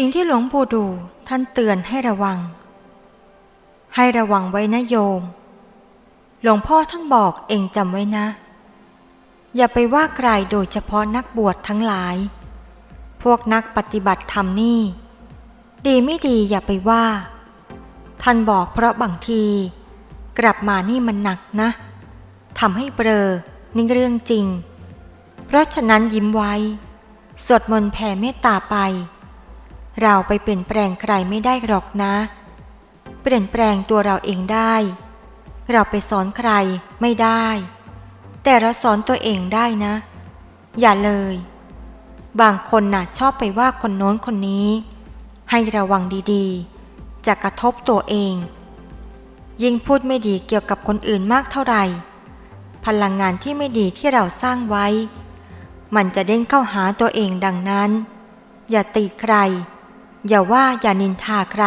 สิ่งที่หลวงปู่ดูท่านเตือนให้ระวัง ให้ระวังไว้นะโยม หลวงพ่อท่านบอกเองจำไว้นะ อย่าไปว่าใครโดยเฉพาะนักบวชทั้งหลาย พวกนักปฏิบัติธรรมนี่ ดีไม่ดีอย่าไปว่า ท่านบอกเพราะบางที กลับมานี่มันหนักนะทำให้เบลอนี่เรื่องจริง เพราะฉะนั้นยิ้มไว้ สวดมนต์แผ่เมตตาไป เราไปเปลี่ยนแปลงใครไม่ได้หรอกนะ เปลี่ยนแปลงตัวเราเองได้ เราไปสอนใครไม่ได้ แต่เราสอนตัวเองได้นะ อย่าเลย บางคนน่ะชอบไปว่าคนโน้นคนนี้ ให้ระวังดีๆ จะกระทบตัวเอง ยิ่งพูดไม่ดีเกี่ยวกับคนอื่นมากเท่าไหร่ พลังงานที่ไม่ดีที่เราสร้างไว้ มันจะเด้งเข้าหาตัวเองดังนั้น อย่าติใคร อย่าว่าอย่านินทาใคร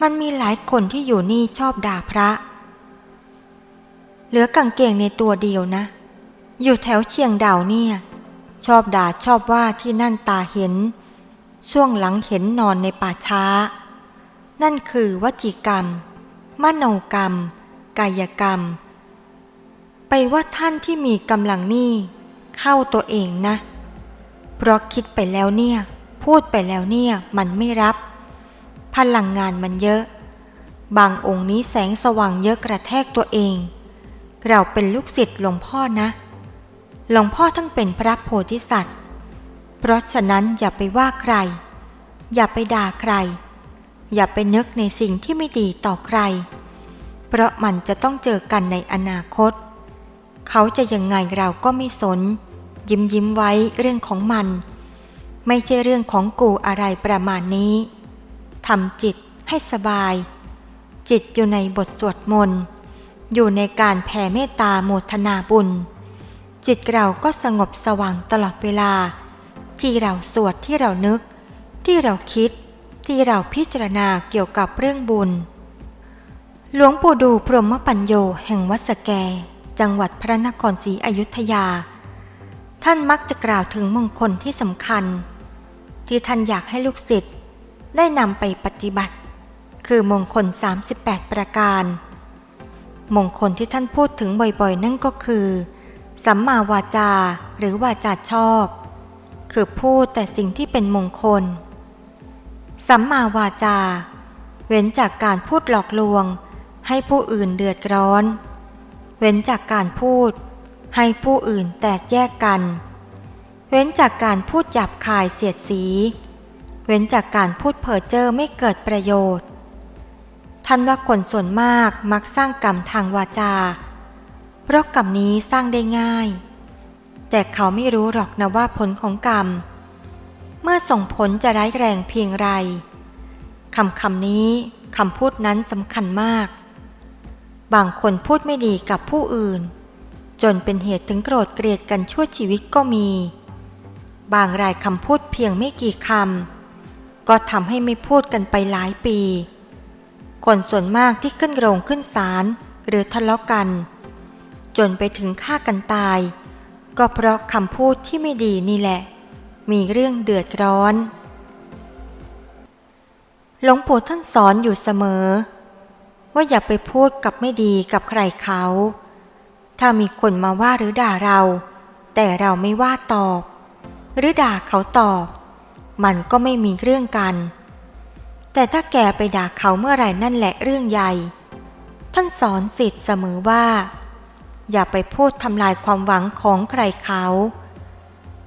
มันมีหลายคนที่อยู่นี่ชอบด่าพระ เหลือกางเกงในตัวเดียวนะ อยู่แถวเชียงดาวเนี่ย ชอบด่าชอบว่าที่นั่นตาเห็น ช่วงหลังเห็นนอนในป่าช้า นั่นคือวจีกรรม มโนกรรม กายกรรม ไปว่าท่านที่มีกำลังนี่เข้าตัวเองนะ เพราะคิดไปแล้วเนี่ย พูดไปแล้วเนี่ยมันไม่รับ พลังงานมันเยอะ บางองค์นี้แสงสว่างเยอะกระแทกตัวเอง เราเป็นลูกศิษย์หลวงพ่อนะ หลวงพ่อทั้งเป็นพระโพธิสัตว์ เพราะฉะนั้นอย่าไปว่าใคร อย่าไปด่าใคร อย่าไปนึกในสิ่งที่ไม่ดีต่อใคร เพราะมันจะต้องเจอกันในอนาคต เขาจะยังไงเราก็ไม่สน ยิ้มยิ้มไว้เรื่องของมัน ไม่ใช่เรื่องของกูอะไรประมาณนี้ทำจิตให้สบาย จิตอยู่ในบทสวดมนต์อยู่ในการแผ่เมตตาโมทนาบุญ จิตเราก็สงบสว่างตลอดเวลา ที่เราสวดที่เรานึก ที่เราคิดที่เราพิจารณาเกี่ยวกับเรื่องบุญ หลวงปู่ดูพรหมปัญโยแห่งวัดสแก จังหวัดพระนครศรีอยุธยา ท่านมักจะกล่าวถึงมงคลที่สำคัญ ที่ท่านอยากให้ลูกศิษย์ได้นำไปปฏิบัติ คือมงคล 38 ประการ มงคลที่ท่านพูดถึงบ่อยๆ นั่นก็คือ สัมมาวาจาหรือวาจาชอบ คือพูดแต่สิ่งที่เป็นมงคล สัมมาวาจา เว้นจากการพูดหลอกลวง ให้ผู้อื่นเดือดร้อน เว้นจากการพูด ให้ผู้อื่นแตกแยกกัน เว้นจากการพูดหยาบคายเสียดสี เว้นจากการพูดเพ้อเจ้อไม่เกิดประโยชน์ ท่านว่าคนส่วนมากมักสร้างกรรมทางวาจา เพราะกรรมนี้สร้างได้ง่าย แต่เขาไม่รู้หรอกนะว่าผลของกรรม เมื่อส่งผลจะร้ายแรงเพียงไรคำคำนี้คำพูดนั้นสำคัญมาก บางคนพูดไม่ดีกับผู้อื่น จนเป็นเหตุถึงโกรธเกลียดกันชั่วชีวิตก็มี บางรายคำพูดเพียงไม่กี่คำก็ทำให้ไม่พูดกันไปหลายปี คนส่วนมากที่ขึ้นโรงขึ้นศาลหรือทะเลาะกัน จนไปถึงฆ่ากันตาย ก็เพราะคำพูดที่ไม่ดีนี่แหละ มีเรื่องเดือดร้อน หลวงปู่ท่านสอนอยู่เสมอ ว่าอย่าไปพูดกับไม่ดีกับใครเขา ถ้ามีคนมาว่าหรือด่าเรา แต่เราไม่ว่าตอบ หรือด่าเขาตอบ มันก็ไม่มีเรื่องกัน แต่ถ้าแกไปด่าเขาเมื่อไหร่นั่นแหละเรื่องใหญ่ ท่านสอนสิทธิ์เสมอว่า อย่าไปพูดทำลายความหวังของใครเขา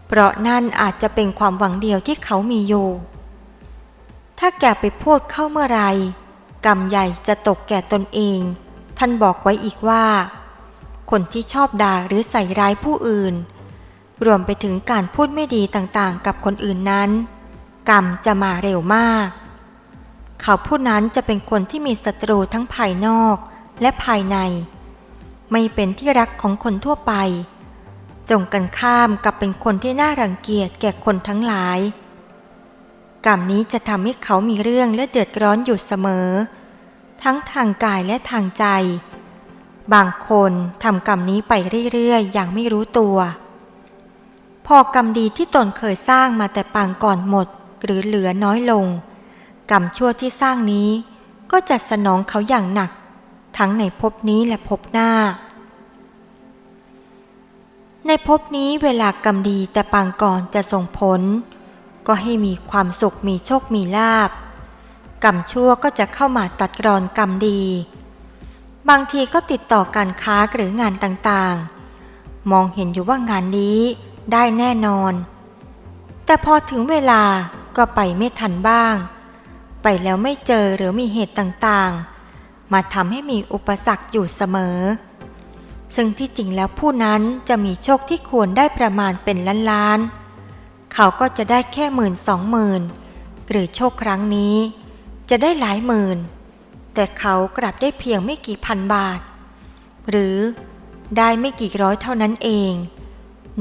เพราะนั่นอาจจะเป็นความหวังเดียวที่เขามีอยู่ ถ้าแกไปพูดเข้าเมื่อไรกรรมใหญ่จะตกแก่ตนเอง ท่านบอกไว้อีกว่า คนที่ชอบด่าหรือใส่ร้ายผู้อื่น รวมไปถึงการพูดไม่ดีต่างๆ กับคนอื่นนั้น กรรมจะมาเร็วมาก เขาผู้นั้นจะเป็นคนที่มีศัตรูทั้งภายนอกและภายใน ไม่เป็นที่รักของคนทั่วไป ตรงกันข้ามกับเป็นคนที่น่ารังเกียจแก่คนทั้งหลาย กรรมนี้จะทำให้เขามีเรื่องและเดือดร้อนอยู่เสมอ ทั้งทางกายและทางใจ บางคนทำกรรมนี้ไปเรื่อยๆ อย่างไม่รู้ตัว พอกรรมดีที่ตนเคยสร้างมาแต่ปางก่อนหมด หรือเหลือน้อยลง กรรมชั่วที่สร้างนี้ ก็จะสนองเขาอย่างหนัก ทั้งในภพนี้และภพหน้า ในภพนี้เวลากรรมดีแต่ปางก่อนจะส่งผล ก็ให้มีความสุขมีโชคมีลาบกรรมชั่วก็จะเข้ามาตัดรอนกรรมดี บางทีก็ติดต่อการค้าหรืองานต่างๆ มองเห็นอยู่ว่างานนี้ ได้แน่นอน แต่พอถึงเวลาก็ไปไม่ทันบ้าง ไปแล้วไม่เจอหรือมีเหตุต่างๆ มาทำให้มีอุปสรรคอยู่เสมอ ซึ่งที่จริงแล้วผู้นั้นจะมีโชคที่ควรได้ประมาณเป็นล้านๆ เขาก็จะได้แค่หมื่นสองหมื่นหรือโชคครั้งนี้ จะได้หลายหมื่น แต่เขากลับได้เพียงไม่กี่พันบาท หรือได้ไม่กี่ร้อยเท่านั้นเอง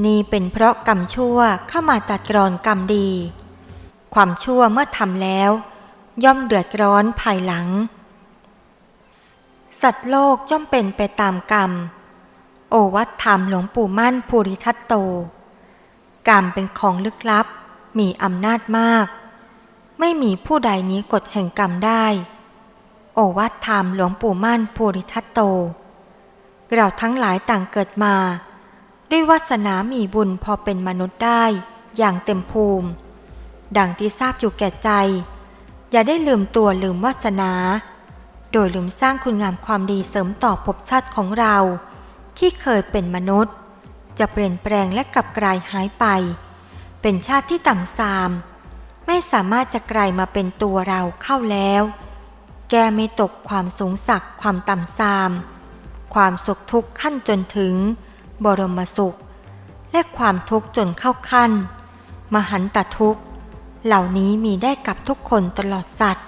นี่เป็นเพราะกรรมชั่วเข้ามาตัดกรอนกรรมดี ความชั่วเมื่อทำแล้ว ย่อมเดือดร้อนภายหลัง สัตว์โลกย่อมเป็นไปตามกรรม โอวัตธรรมหลวงปู่มั่นภูริทัตโต กรรมเป็นของลึกลับ มีอำนาจมาก ไม่มีผู้ใดนี้กฎแห่งกรรมได้ โอวัตธรรมหลวงปู่มั่นภูริทัตโต เราทั้งหลายต่างเกิดมา ด้วยวาสนามีบุญพอเป็นมนุษย์ได้อย่างเต็มภูมิ ดังที่ทราบอยู่แก่ใจ อย่าได้ลืมตัวลืมวาสนา โดยลืมสร้างคุณงามความดีเสริมต่อภพชาติของเรา ที่เคยเป็นมนุษย์ จะเปลี่ยนแปลงและกลับกลายหายไป เป็นชาติที่ต่ำทราม ไม่สามารถจะกลายมาเป็นตัวเราเข้าแล้ว แกไม่ตกความสูงสักความต่ำทราม ความสุขทุกข์ขั้นจนถึง บรมสุข และความทุกข์จนเข้าขั้น มหันตทุกข์ เหล่านี้มีได้กับทุกคนตลอดสัตว์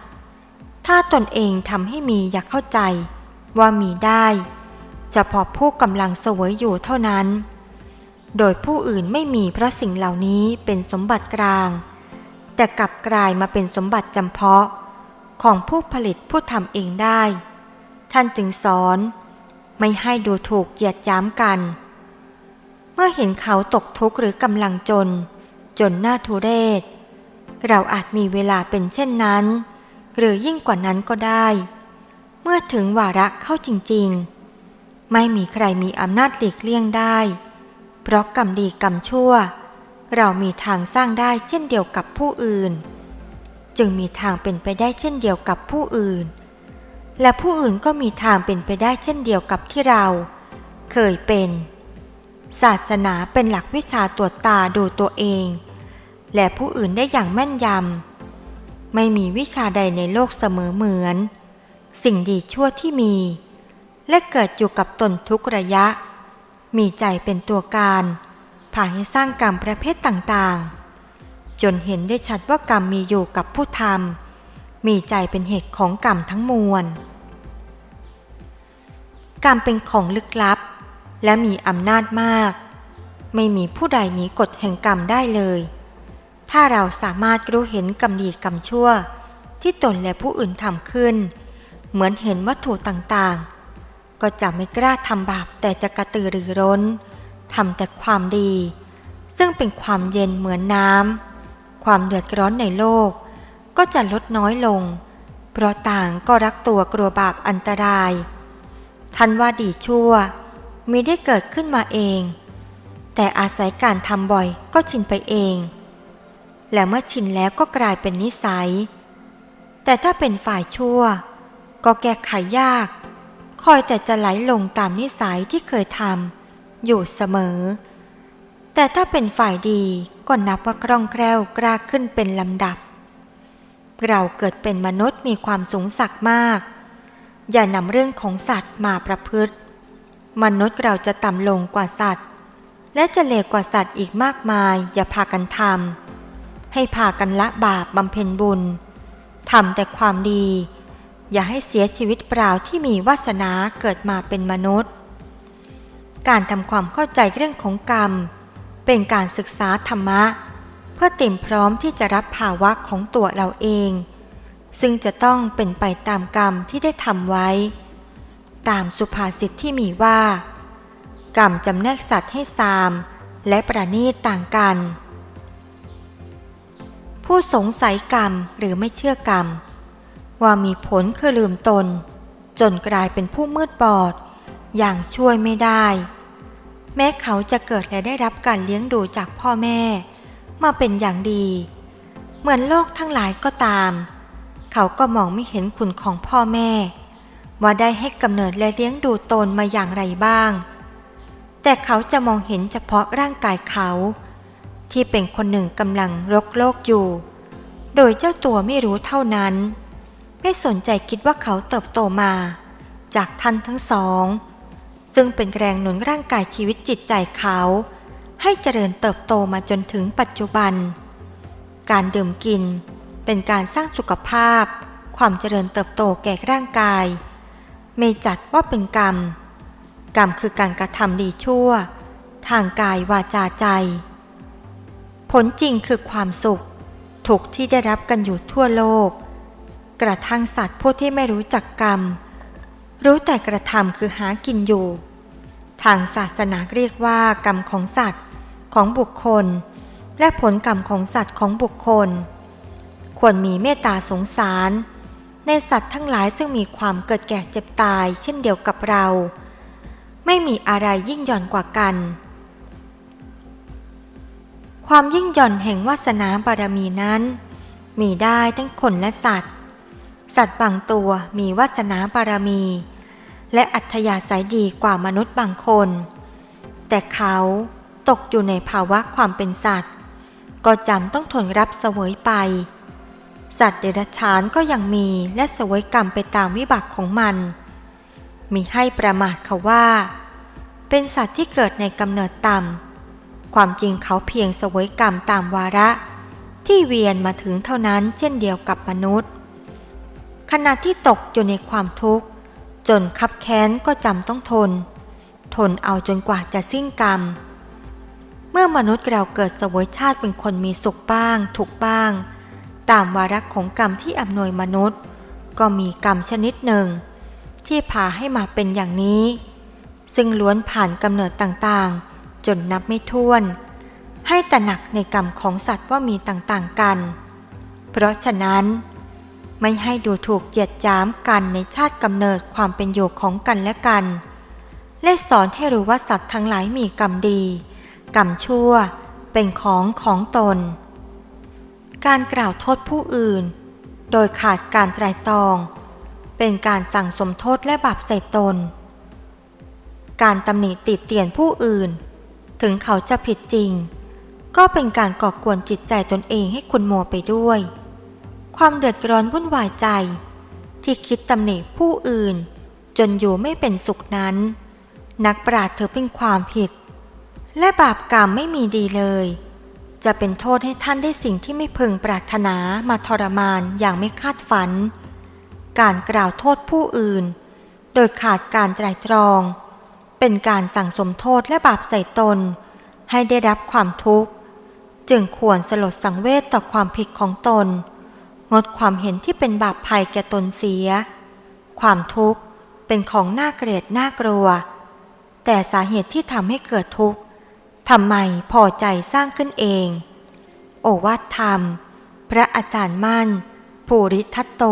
ถ้าตนเองทำให้มีอยากเข้าใจว่ามีได้เฉพาะผู้กำลังเสวยอยู่เท่านั้น โดยผู้อื่นไม่มีเพราะสิ่งเหล่านี้เป็นสมบัติกลาง แต่กลับกลายมาเป็นสมบัติจำเพาะของผู้ผลิตผู้ทำเองได้ ท่านจึงสอน ไม่ให้ดูถูกเหยียดย้ำกัน เมื่อเห็นเขาตกทุกข์หรือกำลังจน จนหน้าทุเรศ เราอาจมีเวลาเป็นเช่นนั้น หรือยิ่งกว่านั้นก็ได้ เมื่อถึงวาระเข้าจริง ๆ ไม่มีใครมีอำนาจหลีกเลี่ยงได้ เพราะกรรมดีกรรมชั่ว เรามีทางสร้างได้เช่นเดียวกับผู้อื่น จึงมีทางเป็นไปได้เช่นเดียวกับผู้อื่น และผู้อื่นก็มีทางเป็นไปได้เช่นเดียวกับที่เรา เคยเป็น ศาสนาเป็นหลักวิชาตรวจตาดูตัวเอง และผู้อื่นได้อย่างแม่นยำ ไม่มีวิชาใดในโลกเสมอเหมือน สิ่งดีชั่วที่มี และเกิดอยู่กับตนทุกระยะ มีใจเป็นตัวการพาให้สร้างกรรมประเภทต่างๆ จนเห็นได้ชัดว่ากรรมมีอยู่กับผู้ทำมีใจเป็นเหตุของกรรมทั้งมวล กรรมเป็นของลึกลับ และมีอำนาจมาก ไม่มีผู้ใดหนีกฎแห่งกรรมได้เลย ถ้าเราสามารถรู้เห็นกรรมดีกรรมชั่ว ที่ตนและผู้อื่นทำขึ้น เหมือนเห็นวัตถุต่างๆ ก็จะไม่กล้าทำบาปแต่จะกระตือรือร้นทำแต่ความดี ซึ่งเป็นความเย็นเหมือนน้ำความเดือดร้อนในโลก ก็จะลดน้อยลง เพราะต่างก็รักตัวกลัวบาปอันตรายทันว่าดีชั่ว มีได้เกิดขึ้นมาเอง แต่อาศัยการทำบ่อยก็ชินไปเอง และเมื่อชินแล้วก็กลายเป็นนิสัย แต่ถ้าเป็นฝ่ายชั่ว ก็แก้ไขยาก คอยแต่จะไหลลงตามนิสัยที่เคยทำอยู่เสมอ แต่ถ้าเป็นฝ่ายดีก็นับว่าคล่องแคล่วกล้าขึ้นเป็นลำดับ เราเกิดเป็นมนุษย์มีความสูงสักมาก อย่านำเรื่องของสัตว์มาประพฤติ มนุษย์เราจะต่ำลงกว่าสัตว์ และจะเลวกว่าสัตว์อีกมากมายอย่าพากันทำให้พากันละบาปบำเพ็ญบุญทำแต่ความดี อย่าให้เสียชีวิตเปล่าที่มีวาสนาเกิดมาเป็นมนุษย์ การทำความเข้าใจเรื่องของกรรม เป็นการศึกษาธรรมะ เพื่อเต็มพร้อมที่จะรับภาวะของตัวเราเอง ซึ่งจะต้องเป็นไปตามกรรมที่ได้ทำไว้ ตามสุภาษิตที่มีว่า กรรมจำแนกสัตว์ให้ซาม และประณีตต่างกันผผู้สงสัยกรรมหรือไม่เชื่อกรรม ว่ามีผลคือลืมตน จนกลายเป็นผู้มืดบอด อย่างช่วยไม่ได้ แม้เขาจะเกิดและได้รับการเลี้ยงดูจากพ่อแม่ มาเป็นอย่างดี เหมือนโลกทั้งหลายก็ตาม เขาก็มองไม่เห็นคุณของพ่อแม่ ว่าได้ให้กำเนิดและเลี้ยงดูตนมาอย่างไรบ้าง แต่เขาจะมองเห็นเฉพาะร่างกายเขา ที่เป็นคนหนึ่งกำลังรกโลกอยู่ โดยเจ้าตัวไม่รู้เท่านั้น ไม่สนใจคิดว่าเขาเติบโตมา จากท่านทั้งสอง ซึ่งเป็นแรงหนุนร่างกายชีวิตจิตใจเขา ให้เจริญเติบโตมาจนถึงปัจจุบัน การดื่มกินเป็นการสร้างสุขภาพ ความเจริญเติบโตแก่ร่างกาย ไม่จัดว่าเป็นกรรม กรรมคือการกระทำดีชั่ว ทางกายวาจาใจ ผลจริงคือความสุข ถูกที่ได้รับกันอยู่ทั่วโลก กระทั่งสัตว์ผู้ที่ไม่รู้จักกรรม รู้แต่กระทำคือหากินอยู่ ทางศาสนาเรียกว่ากรรมของสัตว์ของบุคคล และผลกรรมของสัตว์ของบุคคล ควรมีเมตตาสงสาร ในสัตว์ทั้งหลายซึ่งมีความเกิดแก่เจ็บตายเช่นเดียวกับเรา ไม่มีอะไรยิ่งหย่อนกว่ากัน ความยิ่งหย่อนแห่งวาสนาบารมีนั้น มีได้ทั้งคนและสัตว์ สัตว์บางตัวมีวาสนาบารมี และอัธยาศัยดีกว่ามนุษย์บางคน แต่เขาตกอยู่ในภาวะความเป็นสัตว์ ก็จำต้องทนรับเสวยไป สัตว์เดรัจฉานก็ยังมีและสวยกรรมไปตามวิบากของมัน มีให้ประมาทเขาว่า เป็นสัตว์ที่เกิดในกำเนิดต่ำ ความจริงเขาเพียงสวยกรรมตามวาระ ที่เวียนมาถึงเท่านั้นเช่นเดียวกับมนุษย์ ขณะที่ตกอยู่ในความทุกข์ จนคับแค้นก็จำต้องทน ทนเอาจนกว่าจะสิ้นกรรม เมื่อมนุษย์เราเกิดสวยชาติเป็นคนมีสุขบ้าง ทุกข์บ้าง ตามวาระของกรรมที่อำนวยมนุษย์ ก็มีกรรมชนิดหนึ่ง ที่พาให้มาเป็นอย่างนี้ ซึ่งล้วนผ่านกำเนิดต่างๆ จนนับไม่ถ้วน ให้ตระหนักในกรรมของสัตว์ว่ามีต่างๆกัน เพราะฉะนั้น ไม่ให้ดูถูกเหยียดจ้ามกันในชาติกำเนิดความเป็นอยู่ของกันและกัน และสอนให้รู้ว่าสัตว์ทั้งหลายมีกรรมดี กรรมชั่วเป็นของของตน การกล่าวโทษผู้อื่น โดยขาดการไตรตรอง เป็นการสั่งสมโทษและบาปใส่ตน การตำหนิติดเตียนผู้อื่น ถึงเขาจะผิดจริง ก็เป็นการก่อกวนจิตใจตนเองให้คุณมัวไปด้วย ความเดือดร้อนวุ่นวายใจ ที่คิดตำหนิผู้อื่น จนอยู่ไม่เป็นสุขนั้น นักปราชญ์เธอเป็นความผิด และบาปกรรมไม่มีดีเลย จะเป็นโทษให้ท่านได้สิ่งที่ไม่พึงปรารถนามาทรมานอย่างไม่คาดฝัน การกล่าวโทษผู้อื่น โดยขาดการไตรตรอง เป็นการสั่งสมโทษและบาปใส่ตน ให้ได้รับความทุกข์ จึงควรสลดสังเวชต่อความผิดของตน งดความเห็นที่เป็นบาปภัยแก่ตนเสีย ความทุกข์เป็นของน่าเกลียดน่ากลัว แต่สาเหตุที่ทำให้เกิดทุกข์ ทำไมพอใจสร้างขึ้นเอง โอวาทธรรม พระอาจารย์มั่น ภูริทัตโต